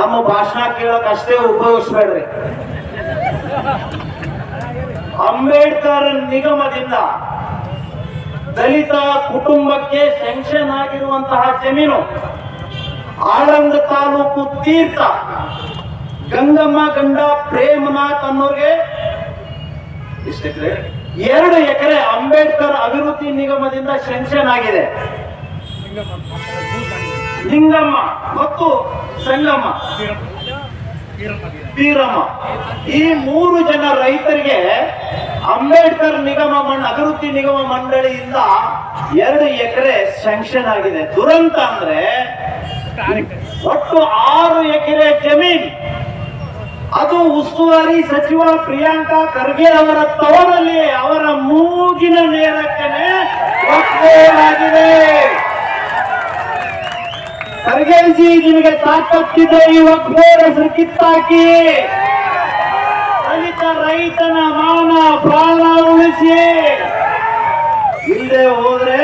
ನಮ್ಮ ಭಾಷಣ ಕೇಳಕ್ ಅಷ್ಟೇ ಉಪಯೋಗಿಸ್ಬೇಡ್ರಿ. ಅಂಬೇಡ್ಕರ್ ನಿಗಮದಿಂದ ದಲಿತ ಕುಟುಂಬಕ್ಕೆ ಸೆಂಕ್ಷನ್ ಆಗಿರುವಂತಹ ಜಮೀನು ಆಳಂದ ತಾಲೂಕು ತೀರ್ಥ ಗಂಗಮ್ಮ ಗಂಡ ಪ್ರೇಮನಾಥ್ ಅನ್ನೋರ್ಗೆ ಎರಡು ಎಕರೆ ಅಂಬೇಡ್ಕರ್ ಅಭಿವೃದ್ಧಿ ನಿಗಮದಿಂದ ಸೆಂಕ್ಷನ್ ಆಗಿದೆ. ಲಿಂಗಮ್ಮ ಮತ್ತು ಸಂಗಮ್ಮ. ಬೀರಮ್ಮ ಈ ಮೂರು ಜನ ರೈತರಿಗೆ ಅಂಬೇಡ್ಕರ್ ನಿಗಮ ಮಂಡ ಅಭಿವೃದ್ಧಿ ನಿಗಮ ಮಂಡಳಿಯಿಂದ ಎರಡು ಎಕರೆ ಸ್ಯಾಂಕ್ಷನ್ ಆಗಿದೆ. ದುರಂತ ಅಂದ್ರೆ ಒಟ್ಟು ಆರು ಎಕರೆ ಜಮೀನ್. ಅದು ಉಸ್ತುವಾರಿ ಸಚಿವ ಪ್ರಿಯಾಂಕಾ ಖರ್ಗೆ ಅವರ ತವರಲ್ಲಿ ಅವರ ಮೂಗಿನ ನೇರಕ್ಕೆ ಒಪ್ಪಿಕೊಳ್ಳಲಾಗಿದೆ ಖರ್ಗೆಜಿ ನಿಮಗೆ ತಾಕತ್ತಿದ್ರೆ ಈ ಹೆಸರು ಕಿತ್ತಾಕಿ ದಲಿತ ರೈತನ ಮಾನ ಪ್ರಾಣ ಉಳಿಸಿ. ಇಲ್ಲದೆ ಹೋದ್ರೆ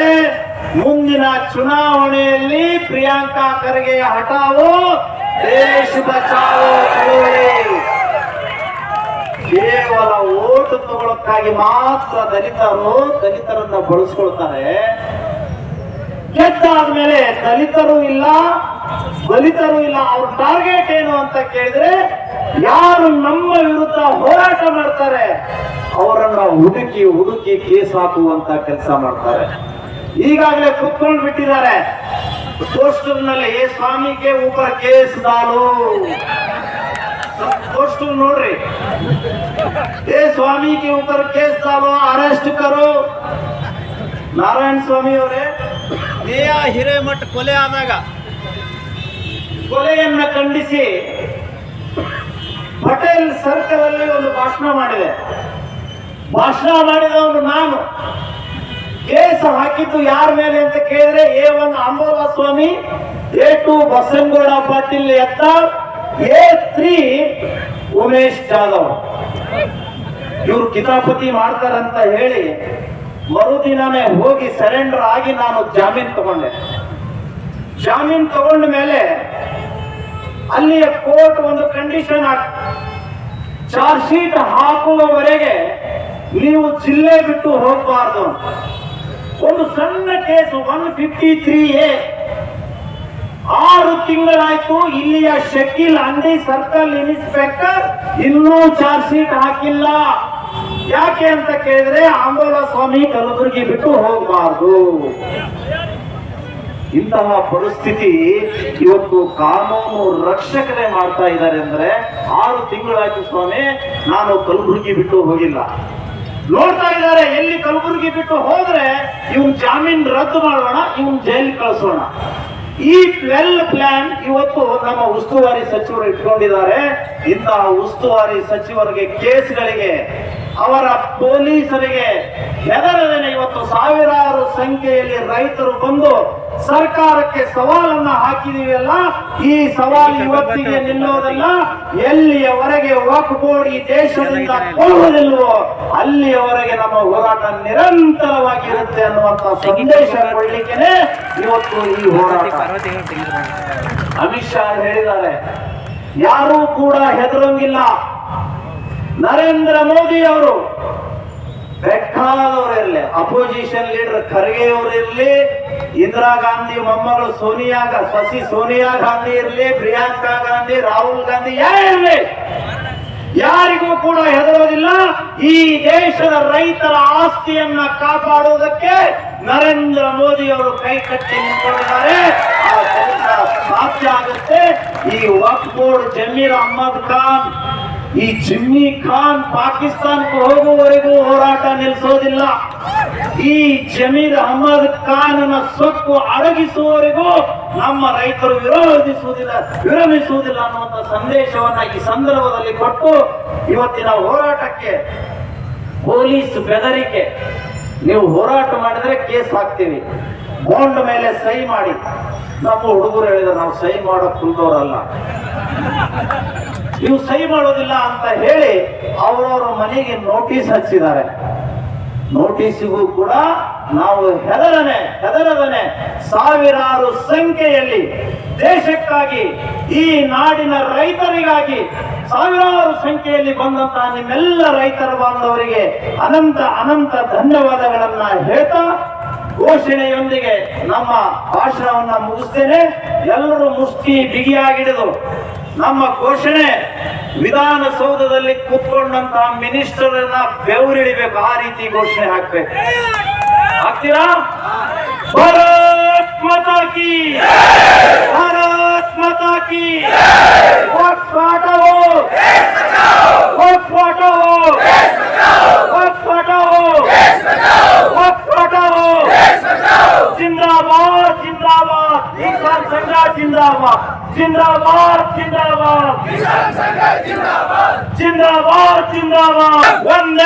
ಮುಂದಿನ ಚುನಾವಣೆಯಲ್ಲಿ ಪ್ರಿಯಾಂಕಾ ಖರ್ಗೆಯ ಹಠಾವು ದೇಶ ಬಚಾವೋ ಕೇವಲ ಓಟು ತಗೊಳಕ್ಕಾಗಿ ಮಾತ್ರ ದಲಿತರು ದಲಿತರನ್ನ ಬಳಸ್ಕೊಳ್ತಾರೆ. ಗೆದ್ದಾದ್ಮೇಲೆ ದಲಿತರು ಇಲ್ಲ ದಲಿತರು ಇಲ್ಲ, ಅವ್ರ ಟಾರ್ಗೆಟ್ ಏನು ಅಂತ ಕೇಳಿದ್ರೆ ಯಾರು ನಮ್ಮ ವಿರುದ್ಧ ಹೋರಾಟ ಮಾಡ್ತಾರೆ, ಅವರನ್ನ ಹುಡುಕಿ ಹುಡುಕಿ ಕೇಸ್ ಹಾಕುವಂತ ಕೆಲಸ ಮಾಡ್ತಾರೆ. ಈಗಾಗಲೇ ಕುತ್ಕೊಂಡು ಬಿಟ್ಟಿದ್ದಾರೆ. ಪೋಸ್ಟರ್ನಲ್ಲಿ ಸ್ವಾಮಿಗೆ ಉಪರ ಕೇಸ್ ದಾಲು. ಪೋಸ್ಟರ್ ನೋಡ್ರಿ. ಏ ಸ್ವಾಮಿಗೆ ಉಪರ ಕೇಸ್ ದಾಲು, ಅರೆಸ್ಟ್ ಕರು. ನಾರಾಯಣ ಸ್ವಾಮಿ ಅವರೇ ಮೇಯ ಹಿರೇಮಠ ಕೊಲೆ ಆದಾಗ ಕೊಲೆಯನ್ನ ಖಂಡಿಸಿ ಪಟೇಲ್ ಸರ್ಕಲ್ ಅಲ್ಲಿ ಒಂದು ಭಾಷಣ ಮಾಡಿದೆ. ಭಾಷಣ ಮಾಡಿದವನು ನಾನು. ಕೇಸ್ ಹಾಕಿದ್ದು ಯಾರ ಮೇಲೆ ಅಂತ ಕೇಳಿದ್ರೆ ಎ ಒನ್ ಅಂಬೋಲ ಸ್ವಾಮಿ ಎ ಟು ಬಸನಗೌಡ ಪಾಟೀಲ್ ಎತ್ತ, ಎ ತ್ರೀ ಉಮೇಶ್ ಜಾಧವ್. ಇವರು ಕಿತಾಪತಿ ಮಾಡ್ತಾರಂತ ಹೇಳಿ ಮರುದಿನನೇ ಹೋಗಿ ಸರೆಂಡರ್ ಆಗಿ ನಾನು ಜಾಮೀನು ತಗೊಂಡೆ. ಜಾಮೀನು ತಗೊಂಡ ಮೇಲೆ ಅಲ್ಲಿಯ ಕೋರ್ಟ್ ಒಂದು ಕಂಡೀಷನ್ ಚಾರ್ಜ್ ಶೀಟ್ ಹಾಕುವವರೆಗೆ ನೀವು ಜಿಲ್ಲೆ ಬಿಟ್ಟು ಹೋಗಬಾರ್ದು ಒಂದು ಸಣ್ಣ case one fifty three A ಆರು ತಿಂಗಳಾಯ್ತು, ಇಲ್ಲಿಯ ಶಕೀಲ್ ಅಂಡಿ ಸರ್ಕಲ್ ಇನ್ಸ್ಪೆಕ್ಟರ್ ಇನ್ನೂ ಚಾರ್ಜ್ ಶೀಟ್ ಹಾಕಿಲ್ಲ. ಯಾಕೆ ಅಂತ ಕೇಳಿದ್ರೆ ಆಂದೋಲ ಸ್ವಾಮಿ ಕಲಬುರಗಿ ಬಿಟ್ಟು ಹೋಗಬಾರ್ದು. ಇಂತಹ ಪರಿಸ್ಥಿತಿ ಇವತ್ತು ಕಾನೂನು ರಕ್ಷಕರೇ ಮಾಡ್ತಾ ಇದ್ದಾರೆ ಅಂದ್ರೆ ಆರು ತಿಂಗಳಾಯ್ತು ಸ್ವಾಮಿ, ನಾನು ಕಲಬುರಗಿ ಬಿಟ್ಟು ಹೋಗಿಲ್ಲ. ನೋಡ್ತಾ ಇದ್ದಾರೆ, ಎಲ್ಲಿ ಕಲಬುರಗಿ ಬಿಟ್ಟು ಹೋದ್ರೆ ಇವನ್ ಜಾಮೀನ್ ರದ್ದು ಮಾಡೋಣ, ಇವನ್ ಜೈಲ್ ಕಳಿಸೋಣ. ಈ ಟ್ವೆಲ್ ಪ್ಲಾನ್ ಇವತ್ತು ನಮ್ಮ ಉಸ್ತುವಾರಿ ಸಚಿವರು ಇಟ್ಕೊಂಡಿದ್ದಾರೆ. ಇಂತಹ ಉಸ್ತುವಾರಿ ಸಚಿವರಿಗೆ ಕೇಸ್ಗಳಿಗೆ ಅವರ ಪೊಲೀಸರಿಗೆ ಹೆದರದೇನೆ ಇವತ್ತು ಸಾವಿರಾರು ಸಂಖ್ಯೆಯಲ್ಲಿ ರೈತರು ಬಂದು ಸರ್ಕಾರಕ್ಕೆ ಸವಾಲನ್ನ ಹಾಕಿದೀವಲ್ಲ? ಈ ಸವಾಲು ಇವತ್ತಿಗೆ ನಿಲ್ಲೋದಲ್ಲ. ಎಲ್ಲಿಯವರೆಗೆ ವಕ್ ಬೋರ್ಡ್ ಈ ದೇಶದಿಂದ ಕೊಡುವುದಿಲ್ವೋ ಅಲ್ಲಿಯವರೆಗೆ ನಮ್ಮ ಹೋರಾಟ ನಿರಂತರವಾಗಿ ಇರುತ್ತೆ ಅನ್ನುವಂತ ಸಂದೇಶ ಕೊಡ್ಲಿಕ್ಕೆ ಇವತ್ತು ಈ ಹೋರಾಟ. ಅಮಿತ್ ಶಾ ಹೇಳಿದ್ದಾರೆ ಯಾರೂ ಕೂಡ ಹೆದರಂಗಿಲ್ಲ. ನರೇಂದ್ರ ಮೋದಿ ಅವರು ಬೆಕ್ಕಾದವರಿರಲಿ ಅಪೋಸಿಷನ್ ಲೀಡರ್ ಖರ್ಗೆ ಅವರಿರಲಿ ಇಂದಿರಾ ಗಾಂಧಿ ಮೊಮ್ಮಗಳು ಸೋನಿಯಾ ಶಶಿ ಸೋನಿಯಾ ಗಾಂಧಿ ಇರಲಿ, ಪ್ರಿಯಾಂಕಾ ಗಾಂಧಿ, ರಾಹುಲ್ ಗಾಂಧಿ ಯಾರೇ ಇರಲಿ ಯಾರಿಗೂ ಕೂಡ ಹೆದರೋದಿಲ್ಲ. ಈ ದೇಶದ ರೈತರ ಆಸ್ತಿಯನ್ನ ಕಾಪಾಡುವುದಕ್ಕೆ ನರೇಂದ್ರ ಮೋದಿ ಅವರು ಕೈ ಆ ಕೆಲಸ ಸಾಧ್ಯ ಆಗುತ್ತೆ. ಈ ವಕ್ ಬೋರ್ಡ್ ಜಮೀರ್ ಅಹಮದ್ ಖಾನ್, ಈ ಜಿಮ್ಮಿ ಖಾನ್ ಪಾಕಿಸ್ತಾನಕ್ಕೆ ಹೋಗುವವರೆಗೂ ಹೋರಾಟ ನಿಲ್ಲಿಸೋದಿಲ್ಲ. ಈ ಜಮೀರ್ ಅಹಮದ್ ಖಾನನ ಸೊಕ್ಕು ಅಡಗಿಸುವವರೆಗೂ ನಮ್ಮ ರೈತರು ವಿರೋಧಿಸುವುದಿಲ್ಲ, ವಿರಮಿಸುವುದಿಲ್ಲ ಅನ್ನುವಂಥ ಸಂದೇಶವನ್ನ ಈ ಸಂದರ್ಭದಲ್ಲಿ ಕೊಟ್ಟು ಇವತ್ತಿನ ಹೋರಾಟಕ್ಕೆ, ಪೊಲೀಸ್ ಬೆದರಿಕೆ, ನೀವು ಹೋರಾಟ ಮಾಡಿದ್ರೆ ಕೇಸ್ ಹಾಕ್ತೀವಿ. ಬೋಂಡ್ ಮೇಲೆ ಸಹಿ ಮಾಡಿ. ನಮ್ಮ ಹುಡುಗರು ಹೇಳಿದ್ರು, ನಾವು ಸಹಿ ಮಾಡೋ ಕುಲ್ದವರಲ್ಲ ನೀವು ಸಹಿ ಮಾಡೋದಿಲ್ಲ ಅಂತ ಹೇಳಿ ಅವರವರ ಮನೆಗೆ ನೋಟಿಸ್ ಹಚ್ಚಿದ್ದಾರೆ. ನೋಟಿಸಿಗೂ ಕೂಡ ನಾವು ಹೆದರನೆ, ಹೆದರದನೆ ಸಾವಿರಾರು ಸಂಖ್ಯೆಯಲ್ಲಿ ದೇಶಕ್ಕಾಗಿ ಈ ನಾಡಿನ ರೈತರಿಗಾಗಿ ಸಾವಿರಾರು ಸಂಖ್ಯೆಯಲ್ಲಿ ಬಂದಂತಹ ನಿಮ್ಮೆಲ್ಲ ರೈತರ ಬಾಂಧವರಿಗೆ ಅನಂತ ಅನಂತ ಧನ್ಯವಾದಗಳನ್ನ ಹೇಳ್ತಾ ಘೋಷಣೆಯೊಂದಿಗೆ ನಮ್ಮ ಭಾಷಣವನ್ನ ಮುಗಿಸ್ತೇನೆ ಎಲ್ಲರೂ ಮುಷ್ಟಿ ಬಿಗಿಯಾಗಿಡಿದು ನಮ್ಮ ಘೋಷಣೆ ವಿಧಾನಸೌಧದಲ್ಲಿ ಕೂತ್ಕೊಂಡಂತ ಮಿನಿಸ್ಟರ್ನ ಬೆವರಿಳಿಬೇಕು ಆ ರೀತಿ ಘೋಷಣೆ ಹಾಕ್ಬೇಕು ಹಾಕ್ತೀರಾ ಭಾರತ್ ಭಾರತ್ ಮಾತಾ जिंदाबाद जिंदाबाद जिंदाबाद जिंदाबाद जिंदाबाद वंदे वंदे